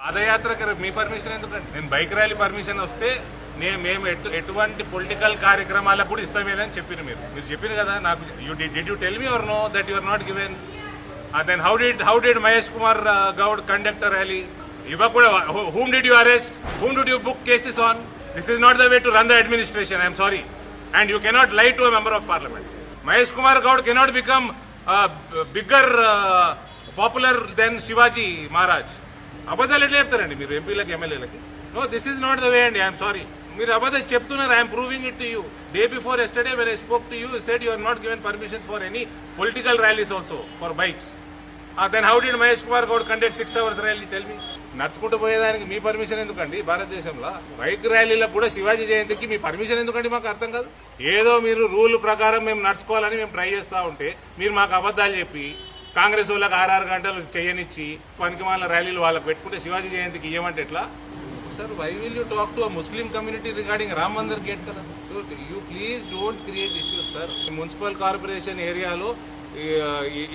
పాదయాత్రకు మీ పర్మిషన్ ఎందుకంటే? నేను బైక్ ర్యాలీ పర్మిషన్ వస్తే నేను మేము ఎటు ఎటువంటి పొలిటికల్ కార్యక్రమాలకు కూడా ఇస్తామేనని చెప్పారు మీరు. మీరు చెప్పారు కదా నాకు you did you tell me or no that you're not given then how did how did Mahesh Kumar Goud conduct rally ఇవ్వ కూడా whom did you arrest whom did you book cases on this is not the way to run the administration I'm sorry and you cannot lie to member of parliament Mahesh Kumar Goud cannot become bigger popular than Shivaji Maharaj అబద్ధాలు ఎట్లా చెప్తారండి మీరు ఎంపీలకు ఎమ్మెల్యేలకి? No this is not the way అండి I'm sorry మీరు అబద్ధం చెప్తున్నారు I'm proving it to you day before yesterday when I spoke to you said you are not given permission for any political rallies also for bikes then how did Mahesh Kumar Goud conduct six hours rally tell me నడుచుకుంటూ పోయేదానికి మీ permission ఎందుకండి? భారతదేశంలో bike ర్యాలీలకు కూడా శివాజీ జయంతికి మీ permission ఎందుకండి మాకు అర్థం కాదు? ఏదో మీరు రూల్ ప్రకారం మేము నడుచుకోవాలని మేము ట్రై చేస్తూ ఉంటే మీరు మాకు అబద్ధాలు చెప్పి కాంగ్రెస్ వాళ్ళకి ఆరు గంటలు చేయనిచ్చి పనికిమాల ర్యాలీలు వాళ్ళకి పెట్టుకుంటే శివాజీ జయంతికి ఇవ్వమంటే ఎట్లా? Sir why will you talk to Muslim community regarding Ram Mandir gate కదా so you please don't create issues sir municipal corporation ఏరియాలో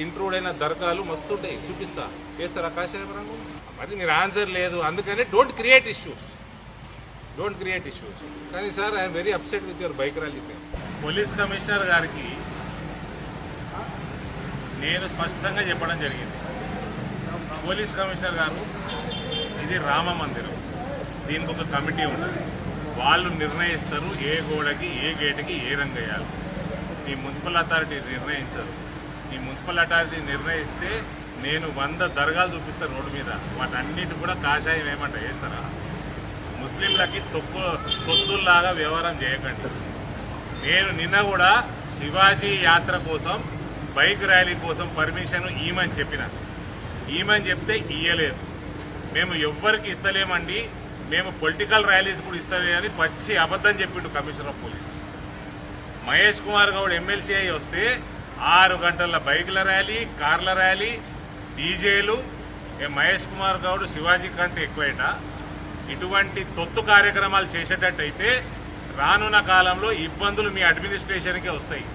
ఇంట్రూడ్ అయిన దర్గాలు మస్తుంటాయి చూపిస్తా. చేస్తారా కాషాయ రంగు మరి మీరు ఆన్సర్ లేదు. అందుకని don't create issues don't create issues కానీ sir I'm very upset with your bike rally police commissioner గారికి నేను స్పష్టంగా చెప్పడం జరిగింది. పోలీస్ కమిషనర్ గారు ఇది రామ మందిరం. దీనికి ఒక కమిటీ ఉంటుంది వాళ్ళు నిర్ణయిస్తారు ఏ గోడకి ఏ గేటుకి ఏ రంగు వేయాలి. ఈ మున్సిపల్ అథారిటీ నిర్ణయించరు. ఈ మున్సిపల్ అథారిటీ నిర్ణయిస్తే నేను వంద దర్గాలు చూపిస్తాను రోడ్డు మీద. వాటన్నిటి కూడా కాషాయం ఏమంట వేస్తారా ముస్లింలకి తొక్కు తొత్తుల్లాగా వ్యవహారం చేయకండి. నేను నిన్న కూడా శివాజీ యాత్ర కోసం బైక్ ర్యాలీ కోసం పర్మిషన్ ఈమని చెప్పిన. ఈమని చెప్తే ఇయ్యలేదు. మేము ఎవ్వరికి ఇస్తలేమండి. మేము పొలిటికల్ ర్యాలీస్ కూడా ఇస్తలే అని పచ్చి అబద్ధం చెప్పిండు commissioner of police. Mahesh Kumar Goud MLC అయి వస్తే ఆరు గంటల బైకుల ర్యాలీ కార్ల ర్యాలీ డీజేలు ఏ మహేష్ కుమార్ గౌడ్ శివాజీ కంటే ఎక్కువైట. ఇటువంటి తొత్తు కార్యక్రమాలు చేసేటట్టయితే రానున్న కాలంలో ఇబ్బందులు మీ అడ్మినిస్ట్రేషన్కే వస్తాయి.